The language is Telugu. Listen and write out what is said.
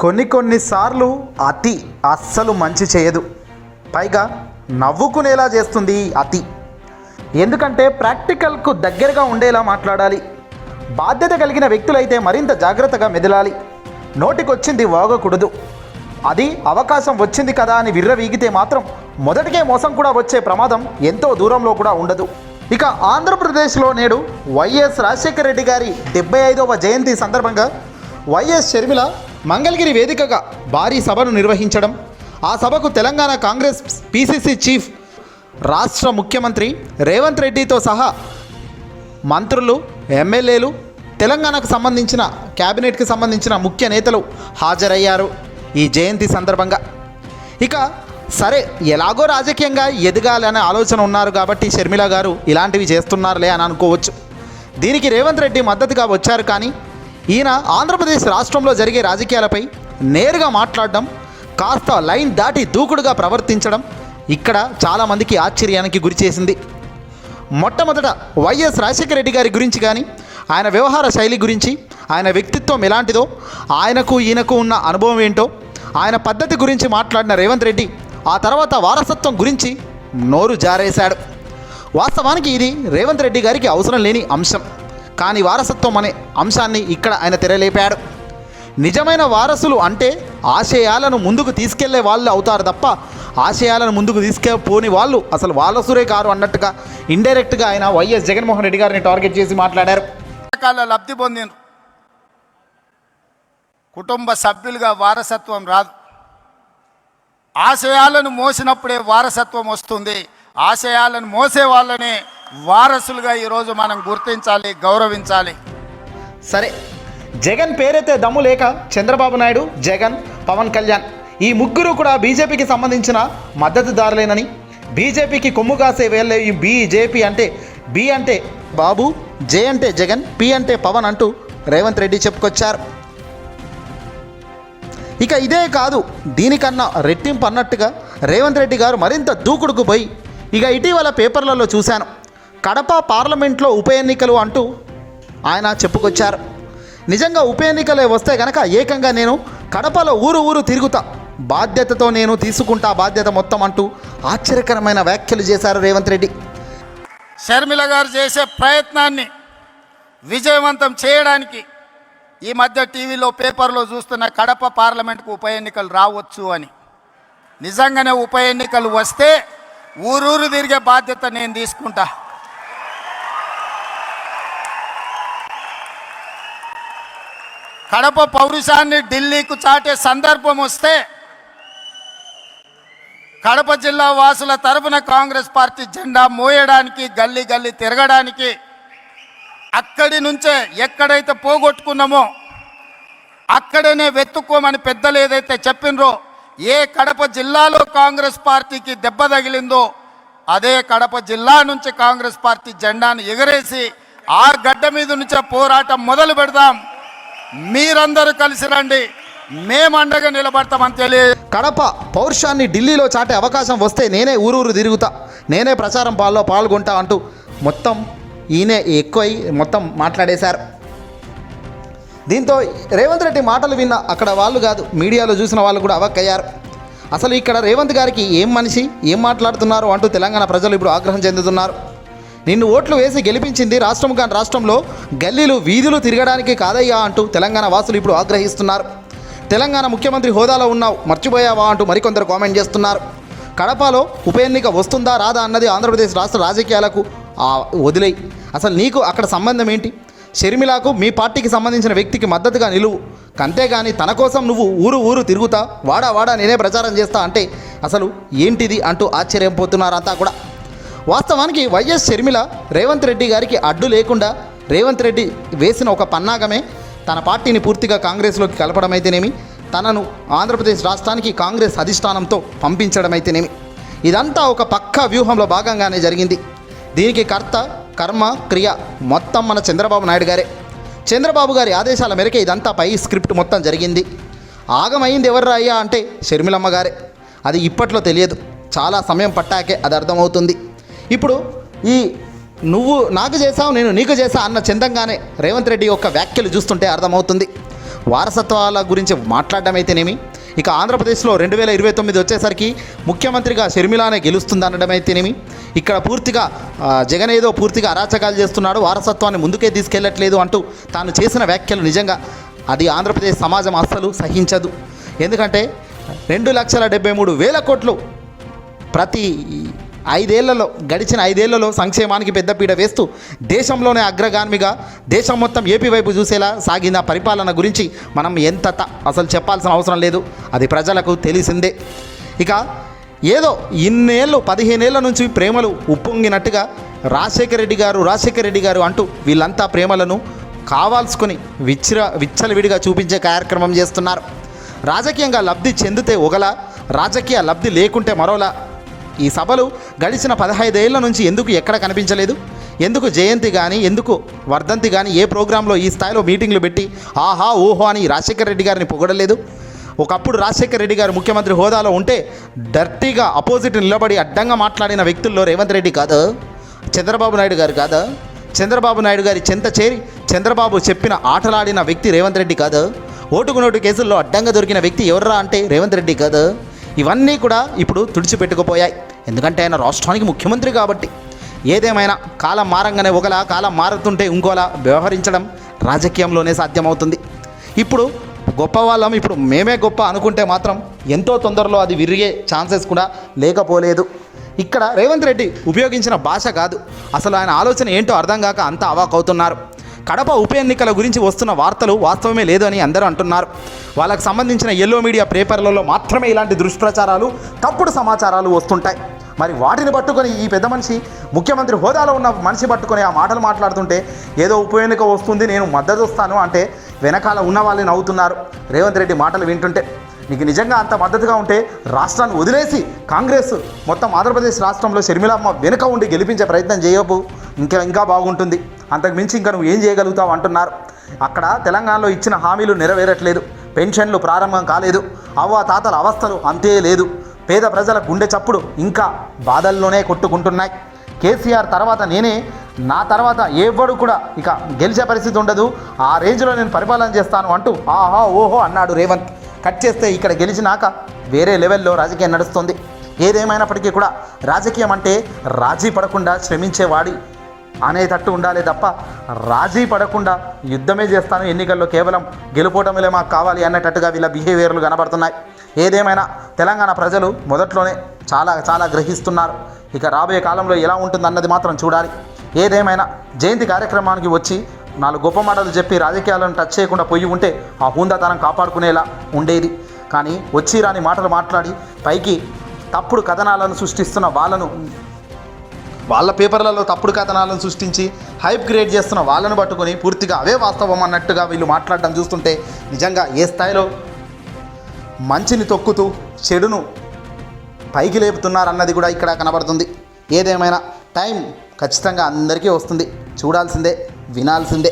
కొన్ని కొన్నిసార్లు అతి అస్సలు మంచి చేయదు. పైగా నవ్వుకునేలా చేస్తుంది అతి. ఎందుకంటే ప్రాక్టికల్కు దగ్గరగా ఉండేలా మాట్లాడాలి. బాధ్యత కలిగిన వ్యక్తులైతే మరింత జాగ్రత్తగా మెదలాలి. నోటికొచ్చింది వాగకూడదు. అది అవకాశం వచ్చింది కదా అని విర్రవీగితే మాత్రం మొదటికే మోసం కూడా వచ్చే ప్రమాదం ఎంతో దూరంలో కూడా ఉండదు. ఇక ఆంధ్రప్రదేశ్లో నేడు వైఎస్ రాజశేఖర రెడ్డి గారి డెబ్బై ఐదవ జయంతి సందర్భంగా వైఎస్ షర్మిల మంగళగిరి వేదికగా భారీ సభను నిర్వహించడం ఆ సభకు తెలంగాణ కాంగ్రెస్ పిసిసి చీఫ్ రాష్ట్ర ముఖ్యమంత్రి రేవంత్ రెడ్డితో సహా మంత్రులు ఎమ్మెల్యేలు తెలంగాణకు సంబంధించిన క్యాబినెట్కి సంబంధించిన ముఖ్య నేతలు హాజరయ్యారు ఈ జయంతి సందర్భంగా. ఇక సరే ఎలాగో రాజకీయంగా ఎదగాలనే ఆలోచన ఉన్నారు కాబట్టి షర్మిల గారు ఇలాంటివి చేస్తున్నారులే అని అనుకోవచ్చు. దీనికి రేవంత్ రెడ్డి మద్దతుగా వచ్చారు కానీ ఈయన ఆంధ్రప్రదేశ్ రాష్ట్రంలో జరిగే రాజకీయాలపై నేరుగా మాట్లాడడం కాస్త లైన్ దాటి దూకుడుగా ప్రవర్తించడం ఇక్కడ చాలామందికి ఆశ్చర్యానికి గురిచేసింది మొట్టమొదట వైఎస్ రాజశేఖర రెడ్డి గారి గురించి కానీ ఆయన వ్యవహార శైలి గురించి ఆయన వ్యక్తిత్వం ఎలాంటిదో ఆయనకు ఈయనకు ఉన్న అనుభవం ఏంటో ఆయన పద్ధతి గురించి మాట్లాడిన రేవంత్ రెడ్డి ఆ తర్వాత వారసత్వం గురించి నోరు జారేశాడు. వాస్తవానికి ఇది రేవంత్ రెడ్డి గారికి అవసరం లేని అంశం. కానీ వారసత్వం అనే అంశాన్ని ఇక్కడ ఆయన తెరలేపాడు. నిజమైన వారసులు అంటే ఆశయాలను ముందుకు తీసుకెళ్ళే వాళ్ళు అవుతారు తప్ప ఆశయాలను ముందుకు తీసుకెళ్ళిపోని వాళ్ళు అసలు వారసురే కారు అన్నట్టుగా ఇండైరెక్ట్గా ఆయన వైఎస్ జగన్మోహన్ రెడ్డి గారిని టార్గెట్ చేసి మాట్లాడారు. లబ్ధి పొందిన కుటుంబ సభ్యులుగా వారసత్వం రాదు. ఆశయాలను మోసినప్పుడే వారసత్వం వస్తుంది. ఆశయాలను మోసే వాళ్ళనే వారసులుగా ఈరోజు మనం గుర్తించాలి గౌరవించాలి. సరే జగన్ పేరైతే దమ్ము లేక చంద్రబాబు నాయుడు జగన్ పవన్ కళ్యాణ్ ఈ ముగ్గురు కూడా బీజేపీకి సంబంధించిన మద్దతుదారులేనని బీజేపీకి కొమ్ము కాసే వేళ్ళే ఈ బీజేపీ అంటే బి అంటే బాబు జే అంటే జగన్ పి అంటే పవన్ అంటూ రేవంత్ రెడ్డి చెప్పుకొచ్చారు. ఇక ఇదే కాదు దీనికన్నా రెట్టింపు అన్నట్టుగా రేవంత్ రెడ్డి గారు మరింత దూకుడుకు పోయి ఇక ఇటీవల పేపర్లలో చూశాను. కడప పార్లమెంట్లో ఉప ఎన్నికలు అంటూ ఆయన చెప్పుకొచ్చారు. నిజంగా ఉప ఎన్నికలే వస్తే గనక ఏకంగా నేను కడపలో ఊరు ఊరు తిరుగుతా. బాధ్యతతో నేను తీసుకుంటా బాధ్యత మొత్తం అంటూ ఆశ్చర్యకరమైన వ్యాఖ్యలు చేశారు రేవంత్ రెడ్డి. షర్మిల గారు చేసే ప్రయత్నాన్ని విజయవంతం చేయడానికి ఈ మధ్య టీవీలో పేపర్లో చూస్తున్న కడప పార్లమెంట్కు ఉప ఎన్నికలు రావచ్చు అని. నిజంగానే ఉప ఎన్నికలు వస్తే ఊరూరు తిరిగే బాధ్యత నేను తీసుకుంటా. కడప పౌరుషాన్ని ఢిల్లీకు చాటే సందర్భం వస్తే కడప జిల్లా వాసుల తరపున కాంగ్రెస్ పార్టీ జెండా మోయడానికి గల్లీ గల్లీ తిరగడానికి అక్కడి నుంచే ఎక్కడైతే పోగొట్టుకున్నామో అక్కడనే వెతుక్కోమని పెద్దలు ఏదైతే చెప్పినరో ఏ కడప జిల్లాలో కాంగ్రెస్ పార్టీకి దెబ్బ తగిలిందో అదే కడప జిల్లా నుంచి కాంగ్రెస్ పార్టీ జెండాను ఎగరేసి ఆ గడ్డ మీద నుంచే పోరాటం మొదలు పెడదాం. మీరందరూ కలిసి రండి. మేము అండగా నిలబడతామని తెలియ కడప పౌరుషాన్ని ఢిల్లీలో చాటే అవకాశం వస్తే నేనే ఊరూరు తిరుగుతా. నేనే ప్రచారం పాల్లో పాల్గొంటా అంటూ మొత్తం ఈయనే ఎక్కువై మొత్తం మాట్లాడేశారు. దీంతో రేవంత్ రెడ్డి మాటలు విన్న అక్కడ వాళ్ళు కాదు మీడియాలో చూసిన వాళ్ళు కూడా అవక్కయ్యారు. అసలు ఇక్కడ రేవంత్ గారికి ఏం మనిషి ఏం మాట్లాడుతున్నారు అంటూ తెలంగాణ ప్రజలు ఇప్పుడు ఆగ్రహం చెందుతున్నారు. నిన్ను ఓట్లు వేసి గెలిపించింది రాష్ట్రం కాని రాష్ట్రంలో గల్లీలు వీధులు తిరగడానికి కాదయ్యా అంటూ తెలంగాణ వాసులు ఇప్పుడు ఆగ్రహిస్తున్నారు. తెలంగాణ ముఖ్యమంత్రి హోదాలో ఉన్నావు మర్చిపోయావా అంటూ మరికొందరు కామెంట్ చేస్తున్నారు. కడపలో ఉప ఎన్నిక వస్తుందా రాదా అన్నది ఆంధ్రప్రదేశ్ రాష్ట్ర రాజకీయాలకు వదిలేయి. అసలు నీకు అక్కడ సంబంధం ఏంటి? షర్మిలకు మీ పార్టీకి సంబంధించిన వ్యక్తికి మద్దతుగా నిలువు. అంతేగాని తన కోసం నువ్వు ఊరు ఊరు తిరుగుతా వాడా వాడా నేనే ప్రచారం చేస్తా అంటే అసలు ఏంటిది అంటూ ఆశ్చర్యం పోతున్నారంతా కూడా. వాస్తవానికి వైఎస్ షర్మిల రేవంత్ రెడ్డి గారికి అడ్డు లేకుండా రేవంత్ రెడ్డి వేసిన ఒక పన్నాగమే తన పార్టీని పూర్తిగా కాంగ్రెస్లోకి కలపడమైతేనేమి తనను ఆంధ్రప్రదేశ్ రాష్ట్రానికి కాంగ్రెస్ అధిష్టానంతో పంపించడమైతేనేమి. ఇదంతా ఒక పక్క వ్యూహంలో భాగంగానే జరిగింది. దీనికి కర్త కర్మ క్రియ మొత్తం మన చంద్రబాబు నాయుడు గారే. చంద్రబాబు గారి ఆదేశాల మేరకే ఇదంతా పై స్క్రిప్ట్ మొత్తం జరిగింది. ఆగమైంది ఎవర్రా అయ్యా అంటే షర్మిలమ్మ గారే. అది ఇప్పట్లో తెలియదు. చాలా సమయం పట్టాకే అది అర్థమవుతుంది. ఇప్పుడు ఈ నువ్వు నాకు చేసావు నేను నీకు చేసా అన్న చందంగానే రేవంత్ రెడ్డి యొక్క వ్యాఖ్యలు చూస్తుంటే అర్థమవుతుంది. వారసత్వాల గురించి మాట్లాడడం అయితేనేమి? ఇక ఆంధ్రప్రదేశ్లో రెండు వేల ఇరవై తొమ్మిది వచ్చేసరికి ముఖ్యమంత్రిగా షర్మిలానే గెలుస్తుంది అనడం అయితేనేమి? ఇక్కడ పూర్తిగా జగన్ ఏదో పూర్తిగా అరాచకాలు చేస్తున్నాడు వారసత్వాన్ని ముందుకే తీసుకెళ్ళట్లేదు అంటూ తాను చేసిన వ్యాఖ్యలు నిజంగా అది ఆంధ్రప్రదేశ్ సమాజం అస్సలు సహించదు. ఎందుకంటే రెండు లక్షల డెబ్బై మూడు వేల కోట్లు ప్రతి ఐదేళ్ళలో గడిచిన ఐదేళ్ళలో సంక్షేమానికి పెద్దపీట వేస్తూ దేశంలోనే అగ్రగామిగా దేశం మొత్తం ఏపీ వైపు చూసేలా సాగిన పరిపాలన గురించి మనం ఎంత అసలు చెప్పాల్సిన అవసరం లేదు. అది ప్రజలకు తెలిసిందే. ఇక ఏదో ఇన్నేళ్ళు పదిహేనేళ్ళ నుంచి ప్రేమలు ఉప్పొంగినట్టుగా రాజశేఖర రెడ్డి గారు రాజశేఖర రెడ్డి గారు అంటూ వీళ్ళంతా ప్రేమలను కావాల్సుకొని విచ్చర విచ్చలవిడిగా చూపించే కార్యక్రమం చేస్తున్నారు. రాజకీయంగా లబ్ధి చెందితే ఒకలా రాజకీయ లబ్ధి లేకుంటే మరోలా. ఈ సభలు గడిచిన పదహైదేళ్ళ నుంచి ఎందుకు ఎక్కడ కనిపించలేదు? ఎందుకు జయంతి కానీ ఎందుకు వర్ధంతి కానీ ఏ ప్రోగ్రాంలో ఈ స్థాయిలో మీటింగ్లు పెట్టి ఆహా ఓహో అని రాజశేఖర రెడ్డి గారిని పొగడలేదు? ఒకప్పుడు రాజశేఖర రెడ్డి గారు ముఖ్యమంత్రి హోదాలో ఉంటే డర్టీగా అపోజిట్ నిలబడి అడ్డంగా మాట్లాడిన వ్యక్తుల్లో రేవంత్ రెడ్డి కాదు? చంద్రబాబు నాయుడు గారు కాదు? చంద్రబాబు నాయుడు గారి చెంత చేరి చంద్రబాబు చెప్పిన ఆటలాడిన వ్యక్తి రేవంత్ రెడ్డి కాదు? ఓటుకు నోటు కేసుల్లో అడ్డంగా దొరికిన వ్యక్తి ఎవర్రా అంటే రేవంత్ రెడ్డి కాదు? ఇవన్నీ కూడా ఇప్పుడు తుడిచిపెట్టుకుపోయాయి. ఎందుకంటే ఆయన రాష్ట్రానికి ముఖ్యమంత్రి కాబట్టి. ఏదేమైనా కాలం మారంగానే ఒకలా కాలం మారుతుంటే ఇంకోలా వ్యవహరించడం రాజకీయంలోనే సాధ్యమవుతుంది. ఇప్పుడు గొప్ప వాళ్ళం ఇప్పుడు మేమే గొప్ప అనుకుంటే మాత్రం ఎంతో తొందరలో అది విరిగే ఛాన్సెస్ కూడా లేకపోలేదు. ఇక్కడ రేవంత్ రెడ్డి ఉపయోగించిన భాష కాదు. అసలు ఆయన ఆలోచన ఏంటో అర్థం కాక అంతా అవాకవుతున్నారు కడప ఉప ఎన్నికల గురించి వస్తున్న వార్తలు వాస్తవమే లేదు అని అందరూ అంటున్నారు. వాళ్ళకు సంబంధించిన ఎల్లో మీడియా పేపర్లలో మాత్రమే ఇలాంటి దుష్ప్రచారాలు తప్పుడు సమాచారాలు వస్తుంటాయి. మరి వాటిని పట్టుకొని ఈ పెద్ద మనిషి ముఖ్యమంత్రి హోదాలో ఉన్న మనిషి పట్టుకొని ఆ మాటలు మాట్లాడుతుంటే ఏదో ఉప ఎన్నిక వస్తుంది నేను మద్దతు వస్తాను అంటే వెనకాల ఉన్న వాళ్ళని నవ్వుతున్నారు. రేవంత్ రెడ్డి మాటలు వింటుంటే నీకు నిజంగా అంత మద్దతుగా ఉంటే రాష్ట్రాన్ని వదిలేసి కాంగ్రెస్ మొత్తం ఆంధ్రప్రదేశ్ రాష్ట్రంలో షర్మిలమ్మ వెనుక ఉండి గెలిపించే ప్రయత్నం చేయబు ఇంకా ఇంకా బాగుంటుంది. అంతకు మించి ఇంకా నువ్వు ఏం చేయగలుగుతావు అంటున్నారు. అక్కడ తెలంగాణలో ఇచ్చిన హామీలు నెరవేరట్లేదు. పెన్షన్లు ప్రారంభం కాలేదు. అవ్వ తాతల అవస్థలు అంతే లేదు. పేద ప్రజల గుండె చప్పుడు ఇంకా బాధల్లోనే కొట్టుకుంటున్నాయి. కేసీఆర్ తర్వాత నేనే నా తర్వాత ఎవడు కూడా ఇక గెలిచే పరిస్థితి ఉండదు. ఆ రేంజ్లో నేను పరిపాలన చేస్తాను అంటూ ఆహా ఓహో అన్నాడు రేవంత్. కట్ చేస్తే ఇక్కడ గెలిచినాక వేరే లెవెల్లో రాజకీయం నడుస్తుంది. ఏదేమైనప్పటికీ కూడా రాజకీయం అంటే రాజీ పడకుండా శ్రమించేవాడి అనేటట్టు ఉండాలి తప్ప రాజీ పడకుండా యుద్ధమే చేస్తాను ఎన్నికల్లో కేవలం గెలుపోవటమే మాకు కావాలి అన్నట్టుగా వీళ్ళ బిహేవియర్లు కనబడుతున్నాయి. ఏదేమైనా తెలంగాణ ప్రజలు మొదట్లోనే చాలా చాలా గ్రహిస్తున్నారు. ఇక రాబోయే కాలంలో ఎలా ఉంటుందన్నది మాత్రం చూడాలి. ఏదేమైనా జయంతి కార్యక్రమానికి వచ్చి నాలుగు గొప్ప మాటలు చెప్పి రాజకీయాలను టచ్ చేయకుండా పోయి ఉంటే ఆ హుందాతనం కాపాడుకునేలా ఉండేది. కానీ వచ్చి రాని మాటలు మాట్లాడి పైకి తప్పుడు కథనాలను సృష్టిస్తున్న వాళ్ళను వాళ్ళ పేపర్లలో తప్పుడు కథనాలను సృష్టించి హైప్ క్రియేట్ చేస్తున్న వాళ్ళను పట్టుకొని పూర్తిగా అవే వాస్తవం అన్నట్టుగా వీళ్ళు మాట్లాడడం చూస్తుంటే నిజంగా ఏ స్థాయిలో మంచిని తొక్కుతూ చెడును పైకి లేపుతున్నారన్నది కూడా ఇక్కడ కనబడుతుంది. ఏదేమైనా టైం ఖచ్చితంగా అందరికీ వస్తుంది. చూడాల్సిందే వినాల్సిందే.